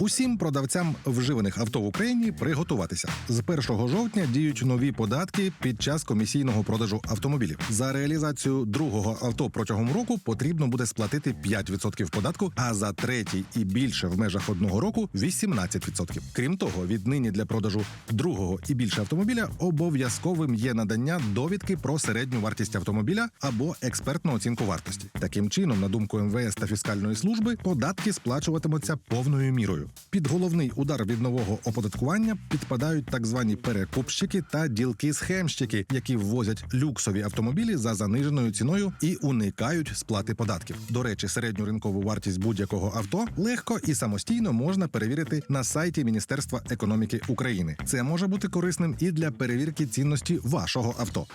Усім продавцям вживаних авто в Україні приготуватися. З 1 жовтня діють нові податки під час комісійного продажу автомобілів. За реалізацію другого авто протягом року потрібно буде сплатити 5% податку, а за третій і більше в межах одного року 18%. Крім того, віднині для продажу другого і більше автомобіля обов'язковим є надання довідки про середню вартість автомобіля або експертну оцінку вартості. Таким чином, на думку МВС та фіскальної служби, податки сплачуватимуться повною мірою. Під головний удар від нового оподаткування підпадають так звані перекупщики та ділки-схемщики, які ввозять люксові автомобілі за заниженою ціною і уникають сплати податків. До речі, середню ринкову вартість будь-якого авто легко і самостійно можна перевірити на сайті Міністерства економіки України. Це може бути корисним і для перевірки цінності вашого авто.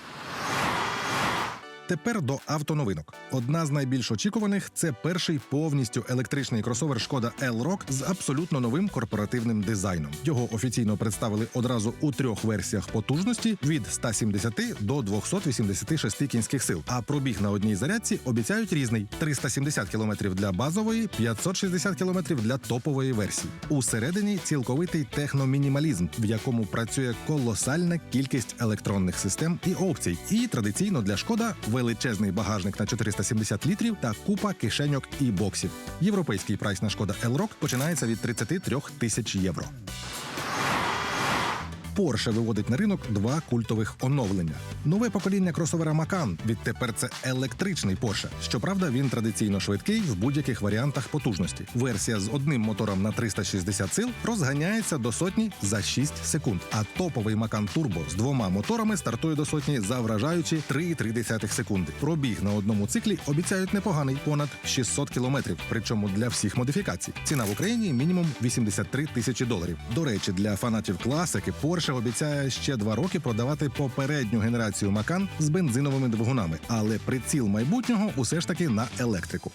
Тепер до автоновинок. Одна з найбільш очікуваних це перший повністю електричний кросовер Шкода L-Rock з абсолютно новим корпоративним дизайном. Його офіційно представили одразу у трьох версіях потужності від 170 до 286 кінських сил. А пробіг на одній зарядці обіцяють різний: 370 км для базової, 560 км для топової версії. Усередині цілковитий техномінімалізм, в якому працює колосальна кількість електронних систем і опцій. І традиційно для шкода величезний багажник на 470 літрів та купа кишеньок і боксів. Європейський прайс на шкода L-Rock починається від 33 тисяч євро. Porsche виводить на ринок два культових оновлення. Нове покоління кросовера Macan. Відтепер це електричний Porsche. Щоправда, він традиційно швидкий в будь-яких варіантах потужності. Версія з одним мотором на 360 сил розганяється до сотні за 6 секунд. А топовий Macan Turbo з двома моторами стартує до сотні за вражаючі 3,3 секунди. Пробіг на одному циклі обіцяють непоганий понад 600 кілометрів. Причому для всіх модифікацій. Ціна в Україні мінімум 83 тисячі доларів. До речі, для фанатів класики Porsche обіцяє ще два роки продавати попередню генерацію Macan з бензиновими двигунами, але приціл майбутнього усе ж таки на електрику.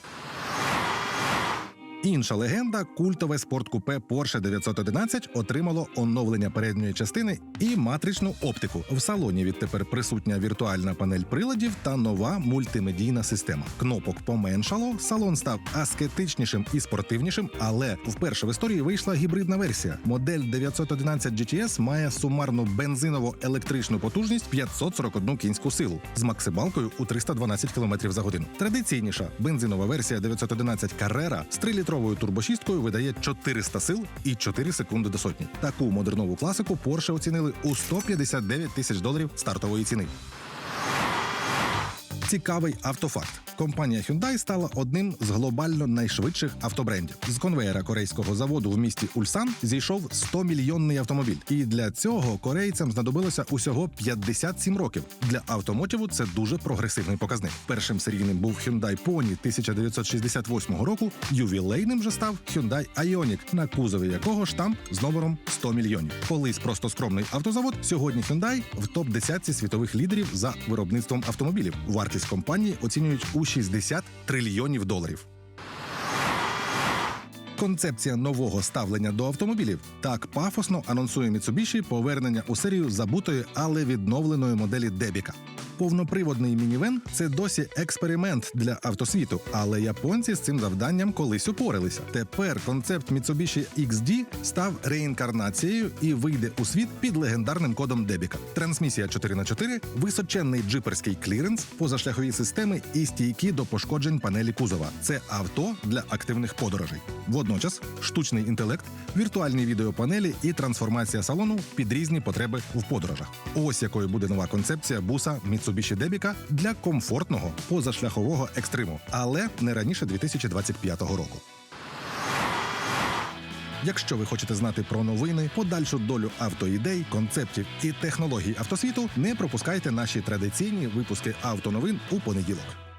Інша легенда культове спорткупе Porsche 911 отримало оновлення передньої частини і матричну оптику. В салоні відтепер присутня віртуальна панель приладів та нова мультимедійна система. Кнопок поменшало, салон став аскетичнішим і спортивнішим, але вперше в історії вийшла гібридна версія. Модель 911 GTS має сумарну бензиново-електричну потужність 541 кінську силу з максималкою у 312 км за годину. Традиційніша бензинова версія 911 Carrera з 3-літровою турбошісткою видає 400 сил і 4 секунди до сотні. Таку модернову класику Porsche оцінили у 159 тисяч доларів стартової ціни. Цікавий автофакт. Компанія Hyundai стала одним з глобально найшвидших автобрендів. З конвеєра корейського заводу в місті Ульсан зійшов 100-мільйонний автомобіль. І для цього корейцям знадобилося усього 57 років. Для автомотіву це дуже прогресивний показник. Першим серійним був Hyundai Pony 1968 року. Ювілейним же став Hyundai Ioniq, на кузові якого штамп з номером 100 мільйонів. Колись просто скромний автозавод. Сьогодні Hyundai в топ 10 світових лідерів за виробництвом автомобілів. Вартість компанії оцінюють у 60 трильйонів доларів. Концепція нового ставлення до автомобілів так пафосно анонсує Mitsubishi повернення у серію забутої, але відновленої моделі Дебіка. Повноприводний мінівен це досі експеримент для автосвіту, але японці з цим завданням колись упоралися. Тепер концепт Mitsubishi XD став реінкарнацією і вийде у світ під легендарним кодом Дебіка. Трансмісія 4х4, височенний джиперський кліренс, позашляхові системи і стійкі до пошкоджень панелі кузова. Це авто для активних подорожей. Водночас штучний інтелект, віртуальні відеопанелі і трансформація салону під різні потреби в подорожах. Ось якою буде нова концепція буса Mitsubishi Дебіка для комфортного позашляхового екстриму, але не раніше 2025 року. Якщо ви хочете знати про новини, подальшу долю автоідей, концептів і технологій автосвіту, не пропускайте наші традиційні випуски автоновин у понеділок.